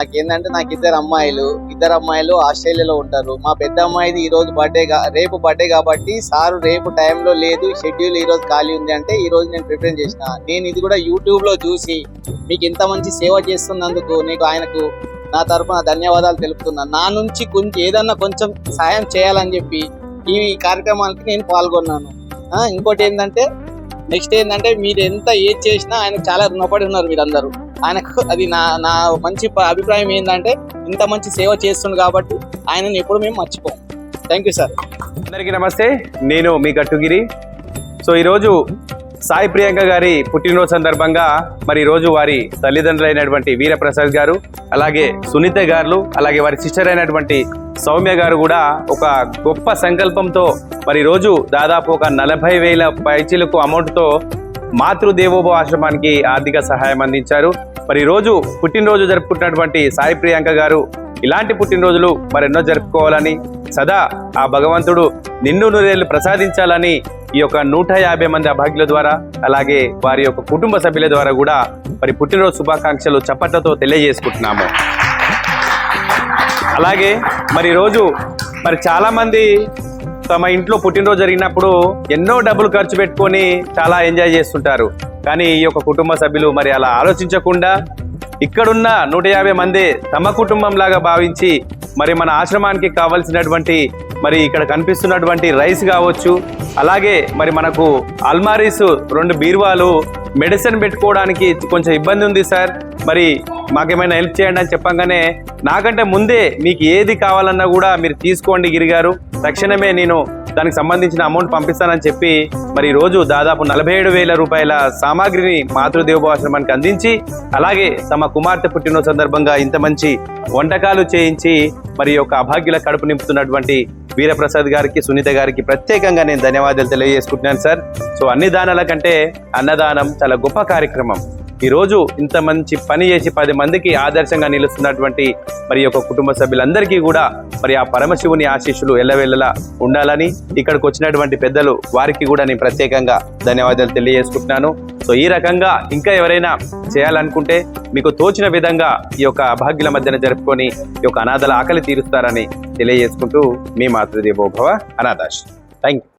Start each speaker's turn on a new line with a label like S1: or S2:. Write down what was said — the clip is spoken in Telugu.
S1: నాకు ఏంటంటే నాకు ఇద్దరు అమ్మాయిలు ఇద్దరు అమ్మాయిలు ఆస్ట్రేలియాలో ఉంటారు. మా పెద్ద అమ్మాయిది ఈ రోజు బర్త్డే రేపు బర్త్డే కాబట్టి సారు రేపు టైంలో లేదు షెడ్యూల్ ఈ రోజు ఖాళీ ఉంది అంటే ఈ రోజు నేను ప్రిపేర్ చేసిన. నేను ఇది కూడా యూట్యూబ్లో చూసి మీకు ఇంత మంచి సేవ చేస్తున్నందుకు నీకు ఆయనకు నా తరపున ధన్యవాదాలు తెలుపుతున్నాను నా నుంచి కొంచెం ఏదన్నా కొంచెం సాయం చేయాలని చెప్పి ఈ కార్యక్రమానికి నేను పాల్గొన్నాను. ఇంకోటి ఏంటంటే నెక్స్ట్ ఏంటంటే మీరు ఎంత ఏది చేసినా ఆయన చాలా రుణపడి ఉన్నారు మీరందరూ. ఆయనకు అది నా నా మంచి అభిప్రాయం ఏంటంటే ఇంత మంచి సేవ చేస్తుంది కాబట్టి ఆయనని ఎప్పుడు మేము మర్చిపోం. థ్యాంక్ యూ సార్
S2: అందరికీ నమస్తే. నేను మీ గట్టుగిరి. సో ఈరోజు సాయి ప్రియాంక గారి పుట్టినరోజు సందర్భంగా మరి ఈరోజు వారి తల్లిదండ్రులైనటువంటి వీరప్రసాద్ గారు అలాగే సునీత గారు అలాగే వారి సిస్టర్ అయినటువంటి సౌమ్య గారు కూడా ఒక గొప్ప సంకల్పంతో మరి రోజు దాదాపు ఒక నలభై వేల పైచీలకు అమౌంట్తో మాతృదేవోభవ ఆశ్రమానికి ఆర్థిక సహాయం అందించారు. మరి ఈరోజు పుట్టినరోజు జరుపుకుంటున్నటువంటి సాయి ప్రియాంక గారు ఇలాంటి పుట్టినరోజులు మరెన్నో జరుపుకోవాలని సదా ఆ భగవంతుడు నిన్ను నూరేళ్ళు ప్రసాదించాలని ఈ యొక్క నూట యాభై మంది అభాగ్యుల ద్వారా అలాగే వారి యొక్క కుటుంబ సభ్యుల ద్వారా కూడా మరి పుట్టినరోజు శుభాకాంక్షలు చప్పట్లతో తెలియజేసుకుంటున్నాము. అలాగే మరి ఈరోజు మరి చాలామంది తమ ఇంట్లో పుట్టినరోజు జరిగినప్పుడు ఎన్నో డబ్బులు ఖర్చు పెట్టుకొని చాలా ఎంజాయ్ చేస్తుంటారు. కానీ ఈ యొక్క కుటుంబ సభ్యులు మరి అలా ఆలోచించకుండా ఇక్కడున్న నూట యాభై మంది తమ కుటుంబం లాగా భావించి మరి మన ఆశ్రమానికి కావలసినటువంటి మరి ఇక్కడ కనిపిస్తున్నటువంటి రైస్ కావచ్చు అలాగే మరి మనకు అల్మారీస్ రెండు బీరువాలు మెడిసిన్ పెట్టుకోవడానికి కొంచెం ఇబ్బంది ఉంది సార్. మరి మాకేమైనా హెల్ప్ చేయండి అని చెప్పంగానే నాకంటే ముందే మీకు ఏది కావాలన్నా కూడా మీరు తీసుకోండి గిరిగారు. తక్షణమే నేను దానికి సంబంధించిన అమౌంట్ పంపిస్తానని చెప్పి మరి రోజు దాదాపు నలభై ఏడు వేల రూపాయల సామాగ్రిని మాతృదేవోభాశ్రమానికి అందించి అలాగే తమ కుమార్తె పుట్టినరోజు సందర్భంగా ఇంత మంచి వంటకాలు చేయించి మరి యొక్క అభాగ్యుల కడుపు నింపుతున్నటువంటి వీరప్రసాద్ గారికి సునీత గారికి ప్రత్యేకంగా నేను ధన్యవాదాలు తెలియజేసుకుంటున్నాను సార్. సో అన్ని దానాల కంటే అన్నదానం చాలా గొప్ప కార్యక్రమం. ఈరోజు ఇంత మంచి పని చేసి పది మందికి ఆదర్శంగా నిలుస్తున్నటువంటి మరి యొక్క కుటుంబ సభ్యులందరికీ కూడా మరి ఆ పరమశివుని ఆశీస్సులు ఎల్లవెల్లలా ఉండాలని ఇక్కడికి వచ్చినటువంటి పెద్దలు వారికి కూడా నేను ప్రత్యేకంగా ధన్యవాదాలు తెలియజేసుకుంటున్నాను. సో ఈ రకంగా ఇంకా ఎవరైనా చేయాలనుకుంటే మీకు తోచిన విధంగా ఈ యొక్క అభాగ్యుల మధ్యన జరుపుకొని ఈ యొక్క అనాథల ఆకలి తీరుస్తారని తెలియజేసుకుంటూ మీ మాతృదేవోభవ అనాథాశ్రమం. Thank you